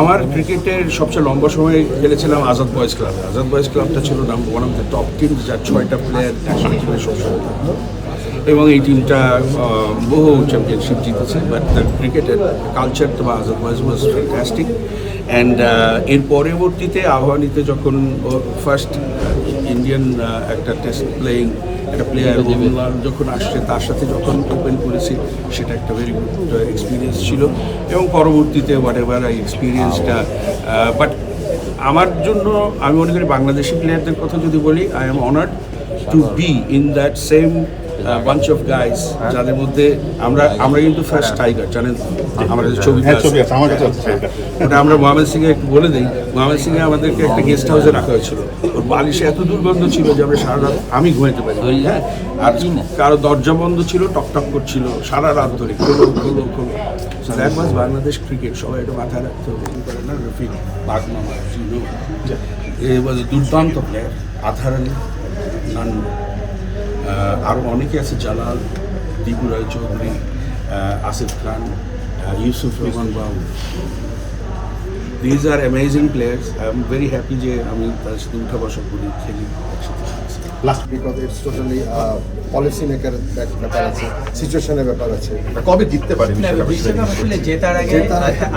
আমার ক্রিকেটের সবচেয়ে লম্বা সময় খেলেছিলাম আজাদ বয়েজ ক্লাবে আজাদ বয়েজ ক্লাবটা ছিল number one of the top team যার ছয়টা প্লেয়ার ন্যাশনাল টিমে সবসময়। এবং এই টিমটা বহু চ্যাম্পিয়নশিপ জিতেছে বাট দ্য ক্রিকেটের কালচার তো বয়েজ ওয়াজ ফ্যান্টাস্টিক অ্যান্ড এর পরবর্তীতে আহ্বানিতে যখন ফার্স্ট ইন্ডিয়ান একটা টেস্ট প্লেয়িং একটা প্লেয়ার যখন আসছে তার সাথে যখন ওপেন করেছি সেটা একটা ভেরি গুড এক্সপিরিয়েন্স ছিল। এবং পরবর্তীতে হোয়াট এভার এই এক্সপিরিয়েন্সটা বাট আমার জন্য আমি মনে করি বাংলাদেশি প্লেয়ারদের কথা যদি বলি I am honoured to be in that same bunch of guys যাদের মধ্যে আমরা আমরা কিন্তু ফার্স্ট টাইগার জানেন? আমাদের ছবি হ্যাঁ ছবি আছে আমার কাছে ওটা আমরা মোহাম্মদ সিংয়ে একটু বলে দিই। মোহাম্মদ সিংয়ে আমাদেরকে একটা গেস্ট হাউসে রাখা হয়েছিল। ওর বালিশে এত দুর্গন্ধ ছিল যে আমরা সারা রাত আমি ঘুমাইতে পারি হ্যাঁ আর কারও দরজা বন্ধ ছিল টক টক করছিল সারা রাত ধরে খোলো খোলো খোলো। বাংলাদেশ ক্রিকেট সবাই এটা মাথায় রাখতে হবে। করে না? রফিক বাঘ মামা জিনো এ ওয়াজ দুর্দান্ত প্লেয়ার আধারানি নান আরও অনেকে আছে, জালাল দিগু রায় Chowdhury Asif Khan Yusuf Rahman Babu these are amazing players I am very happy যে আমি তাদের সাথে উঠা বসা করি, খেলি একসাথে। Last because it's totally policy maker ব্যাপার আছে সিচুয়েশনের ব্যাপার আছে। কবে জিততে পারে বিশ্বকাপ আসলে জেতার আগে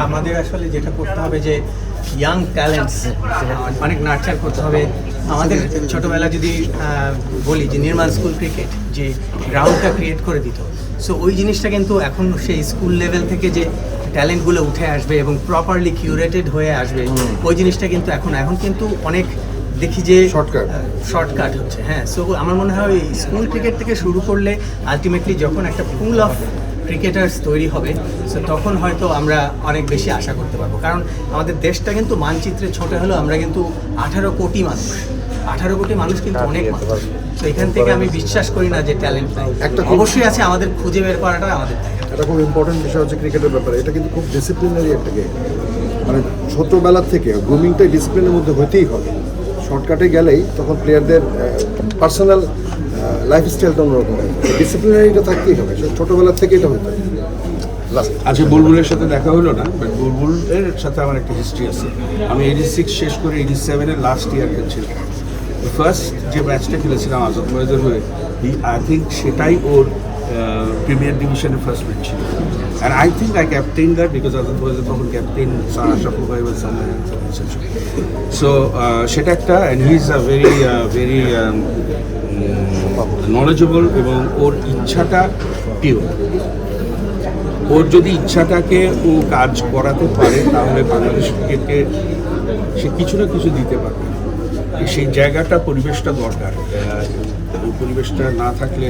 আমাদের আসলে যেটা করতে হবে যে ইয়াং ট্যালেন্টস অনেক নার্চার করতে হবে। আমাদের ছোটবেলা যদি বলি যে নির্মাণ স্কুল ক্রিকেট যে গ্রাউন্ডটা ক্রিয়েট করে দিত। সো ওই জিনিসটা কিন্তু এখন সেই স্কুল লেভেল থেকে যে ট্যালেন্টগুলো উঠে আসবে এবং প্রপারলি কিউরেটেড হয়ে আসবে ওই জিনিসটা কিন্তু এখন এখন কিন্তু অনেক দেখি যে Shortcut. শর্টকাট হচ্ছে হ্যাঁ। সো আমার মনে হয় ওই স্কুল ক্রিকেট থেকে শুরু করলে আলটিমেটলি যখন একটা পুল অফ ক্রিকেটার্স তৈরি হবে সো তখন হয়তো আমরা অনেক বেশি আশা করতে পারব। কারণ আমাদের দেশটা কিন্তু মানচিত্রে ছোট হলেও আমরা কিন্তু আঠারো কোটি মানুষ। আঠারো কোটি মানুষ কিন্তু অনেক মানুষ। তো এখান থেকে আমি বিশ্বাস করি না যে ট্যালেন্ট নাই। একটা অবশ্যই আছে আমাদের খুঁজে বের করাটা আমাদের। এটা খুব ইম্পর্টেন্ট বিষয় হচ্ছে ক্রিকেটের ব্যাপারে। এটা কিন্তু খুব ডিসিপ্লিনারি একটা গেম মানে ছোটোবেলার থেকে গ্রুমিংটা ডিসিপ্লিনের মধ্যে হতেই হবে। শর্টকাটে গেলেই তখন প্লেয়ারদের পার্সোনাল লাইফস্টাইলটা অন্যরকম ডিসিপ্লিনারিটা থাকতেই হবে। ছোটোবেলার থেকে এটা হতে আজকে বুলবুলের সাথে দেখা হলো না? বাট বুলবুলের সাথে আমার একটা হিস্ট্রি আছে। আমি এইটি সিক্স শেষ করে এইটি সেভেনের লাস্ট ইয়ার খেলছিলাম। ফার্স্ট যে ম্যাচটা খেলেছিলাম, আজাদ ময়দের হয়ে আই থিঙ্ক সেটাই ওর প্রিমিয়ার ডিভিশনে ফার্স্ট ম্যাচ ছিল and I think I captain that because ময়দের তখন ক্যাপ্টেন আশরাফুল ভাই ওয়াজ সো সেটা একটা and he is a very very knowledgeable এবং ওর ইচ্ছাটা পিওর ওর যদি ইচ্ছাটাকে ও কাজ করাতে পারে, তাহলে বাংলাদেশ ক্রিকেটকে সে কিছু না কিছু দিতে পারবে। সেই জায়গাটা, পরিবেশটা দরকার। পরিবেশটা না থাকলে